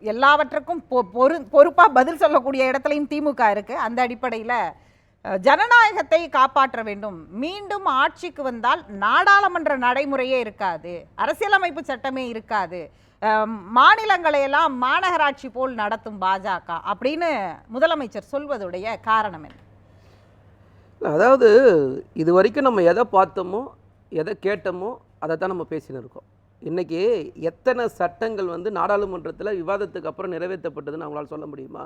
எல்லாவற்றுக்கும் பொ- பொறு பொறுப்பாக பதில் சொல்லக்கூடிய இடத்துலையும் திமுக இருக்குது அந்த அடிப்படையில் ஜனநாயகத்தை காப்பாற்ற வேண்டும். மீண்டும் ஆட்சிக்கு வந்தால் நாடாளுமன்ற நடைமுறையே இருக்காது. அரசியலமைப்பு சட்டமே இருக்காது. மாநிலங்களையெல்லாம் மாநிலங்களை எல்லாம் மாநகராட்சி போல் நடத்தும் பாஜக அப்படின்னு முதலமைச்சர் சொல்வதுடைய காரணம் என்ன? அதாவது இது வரைக்கும் நம்ம எதை பார்த்தோமோ எதை கேட்டோமோ அதை தான் நம்ம பேசின்னு இருக்கோம். இன்றைக்கி எத்தனை சட்டங்கள் வந்து நாடாளுமன்றத்தில் விவாதத்துக்கு அப்புறம் நிறைவேற்றப்பட்டதுன்னு அவங்களால் சொல்ல முடியுமா?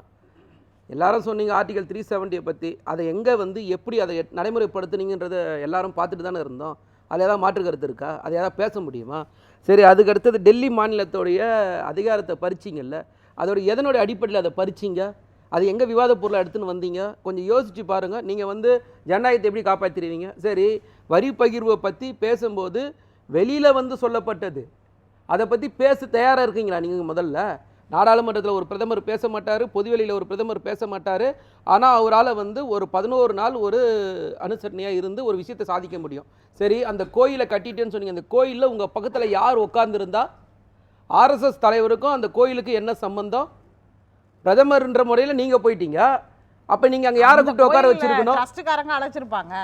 எல்லாரும் சொன்னீங்க ஆர்டிகல் த்ரீ செவன்ட்டியை பற்றி அதை எங்கே வந்து எப்படி அதை எட்- நடைமுறைப்படுத்துனீங்கன்றதை எல்லாரும் பார்த்துட்டு தானே இருந்தோம். அதில் ஏதாவது மாற்று கருத்து இருக்கா? அதை ஏதாவது பேச முடியுமா? சரி அதுக்கு அடுத்தது டெல்லி மாநிலத்தோடைய அதிகாரத்தை பறிச்சிங்கல்ல அதோட எதனுடைய அடிப்படையில் அதை பறிச்சிங்க? அது எங்கே விவாத பொருளை எடுத்துன்னு வந்தீங்க? கொஞ்சம் யோசித்து பாருங்கள் நீங்கள் வந்து ஜனநாயகத்தை எப்படி காப்பாற்றிடுவீங்க சரி வரி பகிர்வை பற்றி பேசும்போது வெளியில் வந்து சொல்லப்பட்டது. அதை பற்றி பேச தயாராக இருக்கீங்களா நீங்கள் முதல்ல? நாடாளுமன்றத்தில் ஒரு பிரதமர் பேச மாட்டார் பொதுவெளியில் ஒரு பிரதமர் பேச மாட்டார். ஆனால் அவரால் வந்து ஒரு பதினோரு நாள் ஒரு அனுசரணையாக இருந்து ஒரு விஷயத்தை சாதிக்க முடியும். சரி அந்த கோயிலை கட்டிட்டேன்னு சொன்னீங்க. அந்த கோயிலில் உங்கள் பக்கத்தில் யார் உட்காந்துருந்தா ஆர்எஸ்எஸ் தலைவருக்கும் அந்த கோயிலுக்கு என்ன சம்பந்தம்? பிரதமர்ன்ற முறையில் நீங்கள் போயிட்டீங்க. அப்போ நீங்கள் அங்கே யாரை கூப்பிட்டு உட்கார வச்சிருக்கணும்? அழைச்சிருப்பாங்க.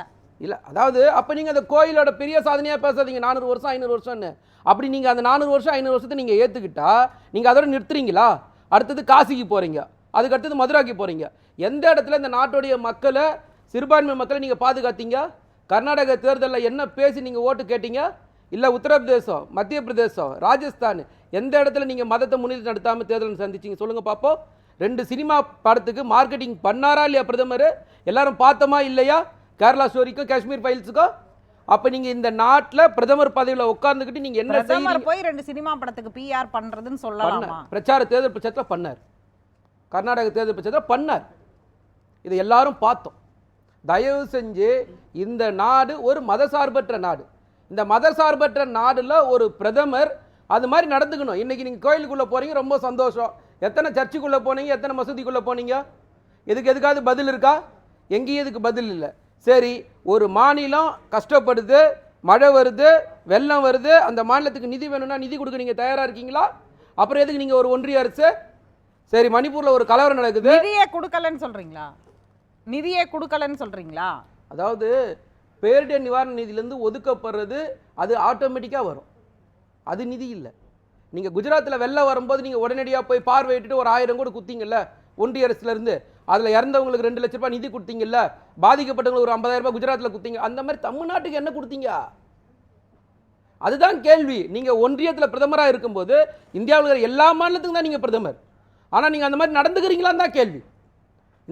இல்லை அதாவது அப்போ நீங்கள் அந்த கோயிலோட பெரிய சாதனையாக பேசாதீங்க. நானூறு வருஷம் ஐநூறு வருஷம்னு. அப்படி நீங்கள் அந்த நானூறு வருஷம் ஐநூறு வருஷத்தை நீங்கள் ஏற்றுக்கிட்டா நீங்கள் அதோட நிறுத்துறீங்களா? அடுத்தது காசிக்கு போகிறீங்க அதுக்கு அடுத்தது மதுராக்கு போகிறீங்க எந்த இடத்துல இந்த நாட்டுடைய மக்களை சிறுபான்மை மக்களை நீங்கள் பாதுகாத்தீங்க? கர்நாடக தேர்தலில் என்ன பேசி நீங்கள் ஓட்டு கேட்டீங்க? இல்லை உத்தரப்பிரதேசம் மத்திய பிரதேசம் ராஜஸ்தான் எந்த இடத்துல நீங்கள் மதத்தை முன்னிலை நடத்தாமல் தேர்தல் சந்திச்சீங்க சொல்லுங்கள் பார்ப்போம் ரெண்டு சினிமா படத்துக்கு மார்க்கெட்டிங் பண்ணாரா இல்லையா பிரதமர்? எல்லாரும் பார்த்தோமா இல்லையா? கேரளா ஸ்டோரிக்கும் காஷ்மீர் ஃபைல்ஸுக்கும் அப்போ நீங்கள் இந்த நாட்டில் பிரதமர் பதவியில் உட்கார்ந்துக்கிட்டு நீங்கள் என்ன பிரதமர் போய் ரெண்டு சினிமா படத்துக்கு பிஆர் பண்றதுன்னு சொல்லலாமா? பிரச்சார தேர்தல் பிரச்சாரத்தில் பண்ணார். கர்நாடக தேர்தல் பிரச்சாரத்தில் பண்ணார். இதை எல்லாரும் பார்த்தோம். தயவு செஞ்சு இந்த நாடு ஒரு மதசார்பற்ற நாடு. இந்த மதசார்பற்ற நாடுல ஒரு பிரதமர் அது மாதிரி நடந்துக்கணும். இன்னைக்கு நீங்கள் கோயிலுக்குள்ளே போறீங்க ரொம்ப சந்தோஷம். எத்தனை சர்ச்சுக்குள்ளே போனீங்க எத்தனை மசூதிக்குள்ளே போனீங்க? இதுக்கு எதுக்காவது பதில் இருக்கா? எங்கேயும் இதுக்கு பதில் இல்லை. சரி ஒரு மாநிலம் கஷ்டப்படுது மழை வருது வெள்ளம் வருது அந்த மாநிலத்துக்கு நிதி வேணும்னா நிதி கொடுக்க நீங்கள் தயாராக இருக்கீங்களா? அப்புறம் எதுக்கு நீங்கள் ஒரு ஒன்றிய அரசு? சரி மணிப்பூரில் ஒரு கலவரம் நடக்குது. நிதியே கொடுக்கலன்னு சொல்றீங்களா? நிதியே கொடுக்கலன்னு சொல்றீங்களா? அதாவது பேரிடர் நிவாரண நிதியிலேருந்து ஒதுக்கப்படுறது அது ஆட்டோமேட்டிக்காக வரும். அது நிதி இல்லை. நீங்கள் குஜராத்தில் வெள்ளம் வரும்போது நீங்கள் உடனடியாக போய் பார்வையிட்டுட்டு ஒரு ஆயிரம் கூட குத்திங்கல்ல? ஒன்றிய அரசுலேருந்து அதில் இறந்தவங்களுக்கு ரெண்டு லட்ச ரூபாய் நிதி கொடுத்தீங்கல்ல பாதிக்கப்பட்டவங்களுக்கு ஒரு ஐம்பதாயிரம் ரூபாய் குஜராத்தில் கொடுத்தீங்க. அந்த மாதிரி தமிழ்நாட்டுக்கு என்ன கொடுத்தீங்க? அதுதான் கேள்வி. நீங்கள் ஒன்றியத்தில் பிரதமராக இருக்கும்போது இந்தியாவில் இருக்கிற எல்லா மாநிலத்துக்கும் தான் நீங்கள் பிரதமர். ஆனால் நீங்கள் அந்த மாதிரி நடந்துக்கிறீங்களான்னு தான் கேள்வி.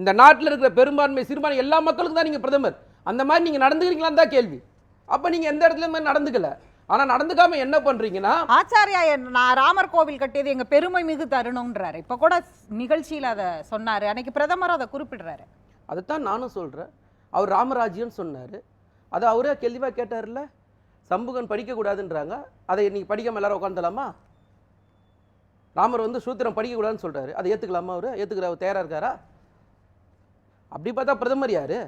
இந்த நாட்டில் இருக்கிற பெரும்பான்மை சிறுபான்மை எல்லா மக்களுக்கும் தான் நீங்கள் பிரதமர். அந்த மாதிரி நீங்கள் நடந்துக்கிறீங்களான்னு தான் கேள்வி. அப்போ நீங்கள் எந்த இடத்துல மாதிரி நடந்துக்கலை? ஆனால் நடந்துக்காம என்ன பண்ணுறீங்கன்னா ஆச்சாரியா நான் ராமர் கோவில் கட்டியது எங்க பெருமை மிகு தருணம்ன்றாரு. இப்ப கூட நிகழ்ச்சியில அதை சொன்னாரு. அன்னைக்கு பிரதமர் அதை குறிப்பிடுறாரு. அதைத்தான் நானும் சொல்கிறேன் அவர் ராமராஜ்யம்னு சொன்னார். அதை அவரே கேள்வியாக கேட்டார்ல சம்புகன் படிக்கக்கூடாதுன்றாங்க. அதை இன்னைக்கு படிக்காம எல்லாரும் உட்காந்துலாமா ராமர் வந்து சூத்திரம் படிக்கக்கூடாதுன்னு சொல்றாரு. அதை ஏற்றுக்கலாமா அவர்? ஏற்றுக்கிற அவர் தயாராக இருக்காரா? அப்படி பார்த்தா பிரதமர் யாரு?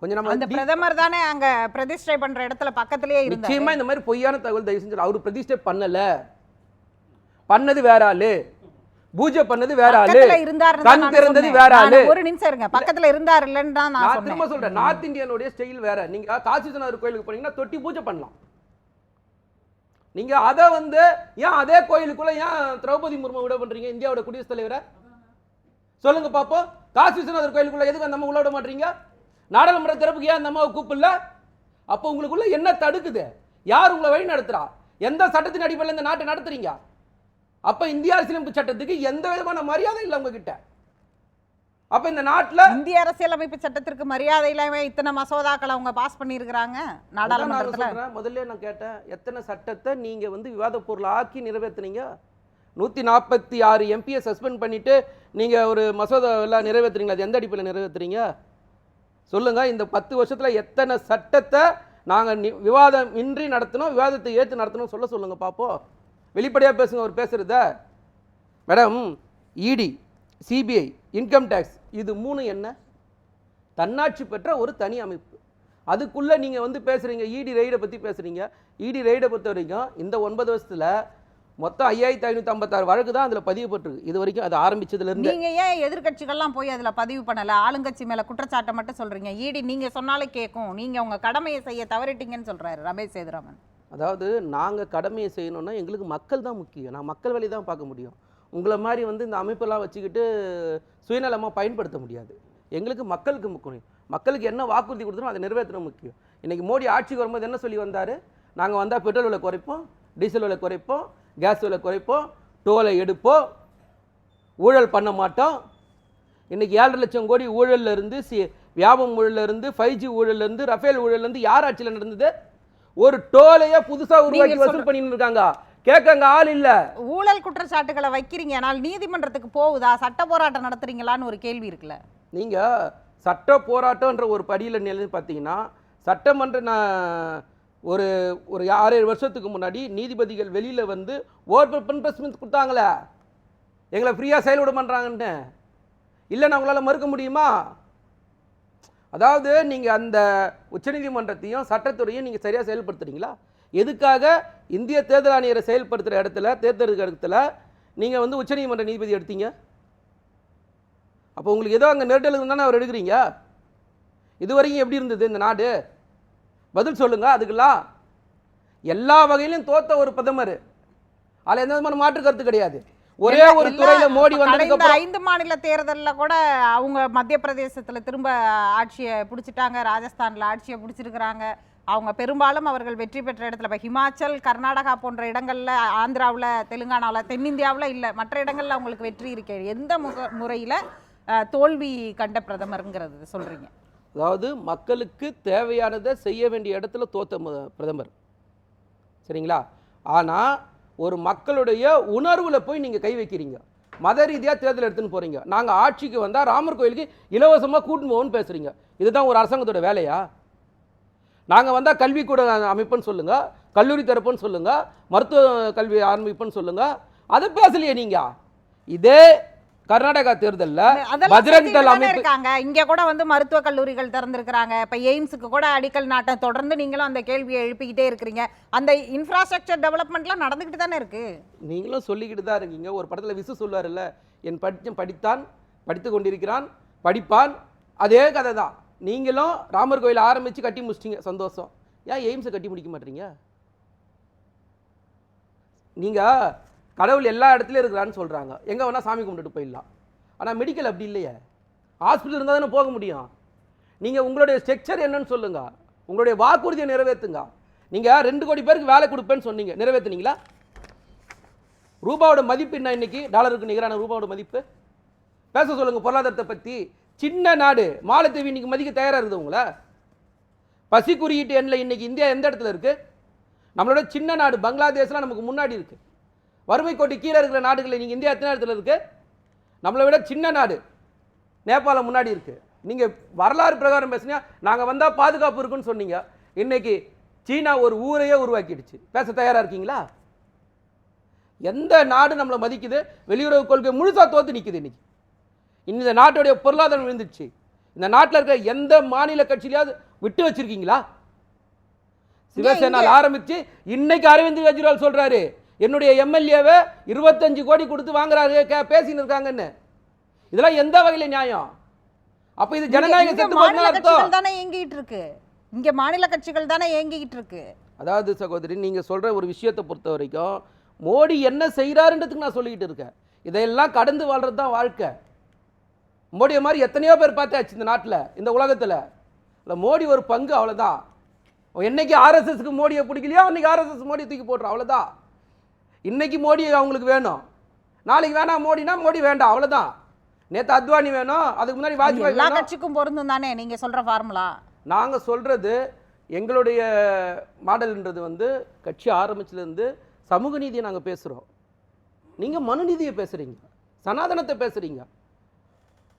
கொஞ்சம் நம்ம அந்த பிரதமர் தானே அங்க பிரதிஷ்டை பண்ற இடத்துல பக்கத்திலேயே இருந்தாரு. நிச்சயமா இந்த மாதிரி பொய்யான தகவல் தயவு செஞ்சு அவர் பிரதிஷ்டை பண்ணல. பண்ணது வேற ஆளு. பூஜை பண்ணது வேற ஆளு. தான் கண் திறந்தது. வேற ஆளு. ஒரு நிமிஷம் இருங்க. பக்கத்துல இருந்தார் இல்லன்னு தான் நான் திரும்ப சொல்றேன். நார்த் இந்தியனுடைய ஸ்டைல் வேற. நீங்க காசி விஸ்வநாதர் கோயிலுக்கு போனீங்கன்னா தொட்டி பூஜை பண்ணலாம். நீங்க அதை வந்து ஏன் அதே கோயிலுக்குள்ள ஏன் திரௌபதி முர்மு விட பண்றீங்க? இந்தியாவோட குடியரசுத் தலைவரை? சொல்லுங்க பாப்போம். காசி விஸ்வநாதர் கோயிலுக்குள்ள எதுக்கு அந்த அம்மா உள்ள விட மாட்டீங்க? நாடாளுமன்ற திறப்புக்கு ஏன் அந்த அம்மாவை கூப்பிடல? அப்போ உங்களுக்குள்ள என்ன தடுக்குது? யார் உங்களை வழி நடத்துறா? எந்த சட்டத்தின் அடிப்படையில் இந்த நாட்டை நடத்துறீங்க? அப்ப இந்திய அரசியலமைப்பு சட்டத்துக்கு எந்த விதமான மரியாதை இல்லை உங்ககிட்ட. அப்ப இந்த நாட்டுல இந்திய அரசியலமைப்பு சட்டத்திற்கு மரியாதை இல்லாம இத்தனை மசோதாக்களை அவங்க பாஸ் பண்ணியிருக்கிறாங்க நாடாளுமன்றத்துல. முதல்ல நான் கேட்டேன். எத்தனை சட்டத்தை நீங்க வந்து விவாத பொருள் ஆக்கி நிறைவேத்துனீங்க? நூத்தி நாற்பத்தி ஆறு எம்பியை சஸ்பெண்ட் பண்ணிட்டு நீங்க ஒரு மசோதா எல்லாம் நிறைவேத்துறீங்களா? அது எந்த அடிப்படையில் நிறைவேத்துறீங்க? சொல்லுங்கள் இந்த பத்து வருஷத்தில் எத்தனை சட்டத்தை நாங்கள் நி- விவாதம் இன்றி நடத்தணும் விவாதத்தை ஏற்று நடத்தணும் சொல்ல சொல்லுங்கள் பார்ப்போம் வெளிப்படையாக பேசுங்க அவர் பேசுகிறத மேடம் இடி சிபிஐ இன்கம் டேக்ஸ் இது மூணு என்ன? தன்னாட்சி பெற்ற ஒரு தனி அமைப்பு. அதுக்குள்ளே நீங்கள் வந்து பேசுகிறீங்க இடி ரெய்டை பற்றி பேசுகிறீங்க இடி ரெய்டை பொறுத்த வரைக்கும் இந்த ஒன்பது வருஷத்தில் மொத்தம் ஐயாயிரத்தி ஐநூற்றி ஐம்பத்தாறு வழக்கு தான் அதில் பதியப்பட்டிருக்கு இது வரைக்கும் அது ஆரம்பிச்சதுலேருந்து. நீங்க ஏன் எதிர்க்கட்சிகள்லாம் போய் அதுல பதிவு பண்ணல? ஆளுங்கட்சி மேல குற்றச்சாட்டை மட்டும் சொல்றீங்க. ஈடி நீங்க சொன்னாலே கேட்கும் நீங்க உங்க கடமையை செய்ய தவறிட்டீங்கன்னு சொல்றாரு ரமேஷ் சேதுராமன். அதாவது நாங்கள் கடமையை செய்யணும்னா எங்களுக்கு மக்கள் தான் முக்கியம். நான் மக்கள் வழி தான் பார்க்க முடியும். உங்களை மாதிரி வந்து இந்த அமைப்பெல்லாம் வச்சுக்கிட்டு சுயநலமாக பயன்படுத்த முடியாது. எங்களுக்கு மக்களுக்கு முக்கியம். மக்களுக்கு என்ன வாக்குறுதி கொடுத்தனோ அதை நிறைவேற்றணும் முக்கியம். இன்றைக்கி மோடி ஆட்சிக்கு வரும்போது என்ன சொல்லி வந்தார்? நாங்கள் வந்தால் பெட்ரோல் விலை குறைப்போம் டீசல் விலை குறைப்போம் கேஸ் விலை குறைப்போம் டோலை எடுப்போம் ஊழல் பண்ண மாட்டோம். இன்னைக்கு ஏழரை லட்சம் கோடி ஊழல்ல இருந்து சி வியாபம் ஊழல்ல இருந்து ஃபைவ் ஜி ஊழல்ல இருந்து ரஃபேல் ஊழல்ல இருந்து யார் ஆட்சியில் நடந்தது? ஒரு டோலையே புதுசா உருவாக்கி வசூல் பண்ணிட்டு இருக்காங்க கேட்கங்க ஆள் இல்ல. ஊழல் குற்றச்சாட்டுகளை வைக்கிறீங்க. ஆனால் நீதிமன்றத்துக்கு போகுதா? சட்ட போராட்டம் நடத்துறீங்களான்னு ஒரு கேள்வி இருக்குல்ல. நீங்க சட்ட போராட்டம்ன்ற ஒரு படியில் நிலை பார்த்தீங்கன்னா சட்டமன்ற ஒரு ஒரு ஆறு ஏழு வருஷத்துக்கு முன்னாடி நீதிபதிகள் வெளியில் வந்து ஓப்பன் ப்ரெஸ் கொடுத்தாங்களே. எங்களை ஃப்ரீயாக செயல்பட பண்ணுறாங்கன்ட்டு இல்லைன்னா உங்களால் மறுக்க முடியுமா? அதாவது நீங்கள் அந்த உச்சநீதிமன்றத்தையும் சட்டத்துறையும் நீங்கள் சரியாக செயல்படுத்துறீங்களா? எதுக்காக இந்திய தேர்தல் ஆணையரை செயல்படுத்துகிற இடத்துல தேர்தல் இடத்துல நீங்கள் வந்து உச்சநீதிமன்ற நீதிபதி எடுத்தீங்க? அப்போ உங்களுக்கு ஏதோ அங்கே நெருடல் இருந்தானே அவர் எடுக்கிறீங்க? இது வரைக்கும் எப்படி இருந்தது இந்த நாடு? பதில் சொல்லுங்க அதுக்கெல்லாம் எல்லா வகையிலும் தோத்த ஒரு பிரதமர். அதில் எந்த விதமான மாற்று கருத்து கிடையாது. ஒரே ஒரு துறையில மோடி வந்ததுக்கு ஐந்து மாநில தேர்தல்ல கூட அவங்க மத்திய பிரதேசத்துல திரும்ப ஆட்சியை பிடிச்சிட்டாங்க ராஜஸ்தான்ல ஆட்சியை பிடிச்சிருக்கிறாங்க. அவங்க பெரும்பாலும் அவர்கள் வெற்றி பெற்ற இடத்துல இப்போ ஹிமாச்சல் கர்நாடகா போன்ற இடங்கள்ல ஆந்திராவுல தெலுங்கானாவில் தென்னிந்தியாவுல இல்ல மற்ற இடங்கள்ல அவங்களுக்கு வெற்றி இருக்கு. எந்த முக முறையில தோல்வி கண்ட பிரதமருங்கிறது சொல்றீங்க? அதாவது மக்களுக்கு தேவையானதை செய்ய வேண்டிய இடத்துல தோத்த பிரதமர். சரிங்களா? ஆனால் ஒரு மக்களுடைய உணர்வில் போய் நீங்கள் கை வைக்கிறீங்க. மத ரீதியாக தேர்தல் எடுத்துன்னு போகிறீங்க நாங்கள் ஆட்சிக்கு வந்தால் ராமர் கோயிலுக்கு இலவசமாக கூட்டின்னு போவோம்னு பேசுகிறீங்க இதுதான் ஒரு அரசாங்கத்தோட வேலையா? நாங்கள் வந்தால் கல்விக்கூட அமைப்புன்னு சொல்லுங்கள் கல்லூரி திறப்புன்னு சொல்லுங்கள் மருத்துவ கல்வி ஆரம்பிப்புன்னு சொல்லுங்கள் அதை பேசலையே நீங்கள் இதே கர்நாடகா தேர்தலில் பஜ்ரங் தள் அமைப்பு இருக்காங்க. இங்க கூட வந்து மருத்துவ கல்லூரிகள் திறந்திருக்கிறாங்க. இப்ப எய்ம்ஸுக்கு கூட அடிக்கல் நாட்ட தொடர்ந்து நீங்களும் அந்த கேள்வியை எழுப்பிக்கிட்டே இருக்கிறீங்க. அந்த இன்ஃப்ராஸ்ட்ரக்சர் டெவலப்மெண்ட்லாம் நடந்துகிட்டு தானே இருக்கு? நீங்களும் சொல்லிக்கிட்டு தான் இருக்கீங்க. ஒரு படத்தில் விசு சொல்வார்ல என் படித்தம் படித்தான் படித்து கொண்டிருக்கிறான் படிப்பான் அதே கதை தான். நீங்களும் ராமர் கோயில் ஆரம்பித்து கட்டி முடிச்சிட்டீங்க. சந்தோஷம். ஏன் எய்ம்ஸை கட்டி முடிக்க மாட்டீங்க? நீங்கள் கடவுள் எல்லா இடத்துலையும் இருக்கிறான்னு சொல்கிறாங்க எங்கே வேணால் சாமி கும்பிட்டுட்டு போயிடலாம். ஆனால் மெடிக்கல் அப்படி இல்லையே. ஹாஸ்பிட்டல் இருந்தால் தானே போக முடியும். நீங்கள் உங்களுடைய ஸ்ட்ரக்சர் என்னன்னு சொல்லுங்கள் உங்களுடைய வாக்குறுதியை நிறைவேற்றுங்க. நீங்கள் ரெண்டு கோடி பேருக்கு வேலை கொடுப்பேன்னு சொன்னீங்க. நிறைவேற்றுனீங்களா? ரூபாவோட மதிப்பு என்ன இன்னைக்கு? டாலருக்கு நிகரான ரூபாவோட மதிப்பு? பேச சொல்லுங்கள் பொருளாதாரத்தை பற்றி சின்ன நாடு. மாலத்தீவு இன்னைக்கு மதிக்க தயாராக இருக்குது உங்களை? பசி குறியீட்டு எண்ணில் இன்னைக்கு இந்தியா எந்த இடத்துல இருக்குது நம்மளோட சின்ன நாடு பங்களாதேஷ்லாம் நமக்கு முன்னாடி இருக்குது வறுமை கோட்டு கீழே இருக்கிற நாடுகளில் நீங்கள் இந்தியா எத்தனை இடத்துல இருக்கு? நம்மளை விட சின்ன நாடு. நேபாளம் முன்னாடி இருக்கு. நீங்க வரலாறு பிரகாரம் பேசுனீங்க நாங்க வந்தா பாதுகாப்பு இருக்குன்னு சொன்னீங்க. இன்னைக்கு சீனா ஒரு ஊரையே உருவாக்கிடுச்சு. பேச தயாரா இருக்கீங்களா? எந்த நாடு நம்மளை மதிக்குது? வெளியுறவு கொள்கை முழுசா தோத்து நிக்குது இன்னைக்கு. இந்த நாட்டுடைய பொருளாதாரம் விழுந்துச்சு இந்த நாட்டில் இருக்கிற எந்த மாநில கட்சியிலாவது விட்டு வச்சிருக்கீங்களா? சிவசேனால ஆரம்பிச்சு இன்னைக்கு அரவிந்த் கெஜ்ரிவால் சொல்றாரு. என்னுடைய எம்எல்ஏவை இருபத்தஞ்சு கோடி கொடுத்து வாங்குறாரு கே பேசின்னு இருக்காங்கன்னு. இதெல்லாம் எந்த வகையில நியாயம்? அப்ப இது ஜனநாயக செத்து அர்த்தம். தானே இயங்கிட்டு இருக்கு. இங்க மாநில கட்சிகள் தானே இயங்கிட்டு இருக்கு. அதாவது சகோதரி நீங்க சொல்ற ஒரு விஷயத்தை பொறுத்த வரைக்கும் மோடி என்ன செய்கிறாருன்றதுக்கு நான் சொல்லிக்கிட்டு இருக்கேன். இதையெல்லாம் கடந்து வாழ்றது தான் வாழ்க்கை. மோடியை மாதிரி எத்தனையோ பேர் பார்த்தாச்சு இந்த நாட்டில் இந்த உலகத்தில். இல்லை மோடி ஒரு பங்கு அவ்வளோதான் என்னைக்கு ஆர்எஸ்எஸ்க்கு மோடியை பிடிக்கலையோ அன்னைக்கு ஆர்எஸ்எஸ் மோடி தூக்கி போட்டுரும் அவ்வளோதான் இன்னைக்கு மோடி அவங்களுக்கு வேணும். நாளைக்கு வேணாம் மோடினா மோடி வேண்டாம் அவ்வளோதான் நேற்று அத்வானி வேணும் அதுக்கு முன்னாடி வாஜ்பாய் எல்லா கட்சிக்கும் பொருந்தும் தானே நீங்க சொல்ற ஃபார்முலா நாங்கள் சொல்கிறது எங்களுடைய மாடல்ன்றது வந்து கட்சி ஆரம்பிச்சிலேருந்து சமூக நீதியை நாங்கள் பேசுகிறோம் நீங்கள் மனு நீதியை பேசுகிறீங்க சனாதனத்தை பேசுகிறீங்க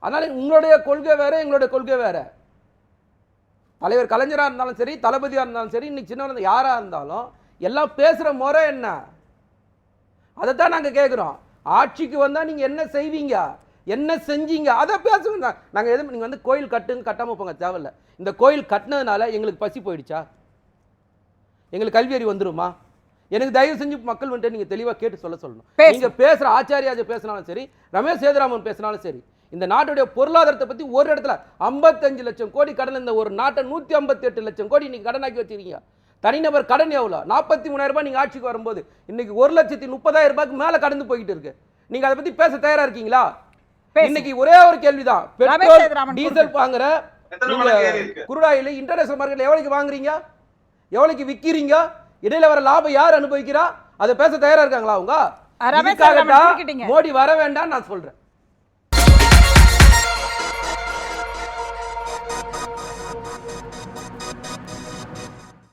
அதனால் உங்களுடைய கொள்கை வேற எங்களுடைய கொள்கை வேற. தலைவர் கலைஞராக இருந்தாலும் சரி தளபதியாக இருந்தாலும் சரி இன்னைக்கு சின்ன யாராக இருந்தாலும் எல்லாம் பேசுகிற முறை என்ன? அதை தான் நாங்கள் கேட்குறோம் ஆட்சிக்கு வந்தால் நீங்கள் என்ன செய்வீங்க? என்ன செஞ்சீங்க? அதை பேசுங்க. நாங்கள் எதுவும் நீங்கள் வந்து கோயில் கட்டுங்க கட்டாமல் போங்க தேவையில்ல. இந்த கோயில் கட்டினதுனால எங்களுக்கு பசி போயிடுச்சா? எங்களுக்கு கல்வி அறிவு வந்துருமா? எனக்கு தயவு செஞ்சு மக்கள் வந்துட்டு நீங்க தெளிவா கேட்டு சொல்ல சொல்லணும். பேசு. நீங்க பேசுற ஆச்சாரியாஜ பேசினாலும் சரி ரமேஷ் சேதுராமன் பேசினாலும் சரி இந்த நாட்டுடைய பொருளாதாரத்தை பத்தி ஒரு இடத்துல 55 லட்சம் கோடி கடன் இந்த ஒரு நாட்டை நூத்தி ஐம்பத்தி எட்டு லட்சம் கோடி நீங்க கடனாக்கி வச்சிருக்கீங்க. தனிநபர் கடன் எவ்வளோ? நாற்பத்தி மூணாயிரம் ரூபாய் நீங்க ஆட்சிக்கு வரும்போது. இன்னைக்கு ஒரு லட்சத்தி முப்பதாயிரம் ரூபாய்க்கு மேல கடந்து போயிட்டு இருக்கு. நீங்க அதை பத்தி பேச தயாரா இருக்கீங்களா. இன்னைக்கு ஒரே ஒரு கேள்விதான். பெட்ரோல் டீசல் வாங்குற? குருடாயில் இன்டர்நேஷனல் மார்க்கெட்ல எவ்வளவுக்கு வாங்குறீங்க? எவ்வளவுக்கு விக்கிறீங்க? இடையில வர லாபம் யார் அனுபவிக்கிறா? அதை பேச தயாரா இருக்காங்களா அவங்க. மோடி வர வேண்டாம் நான் சொல்றேன்.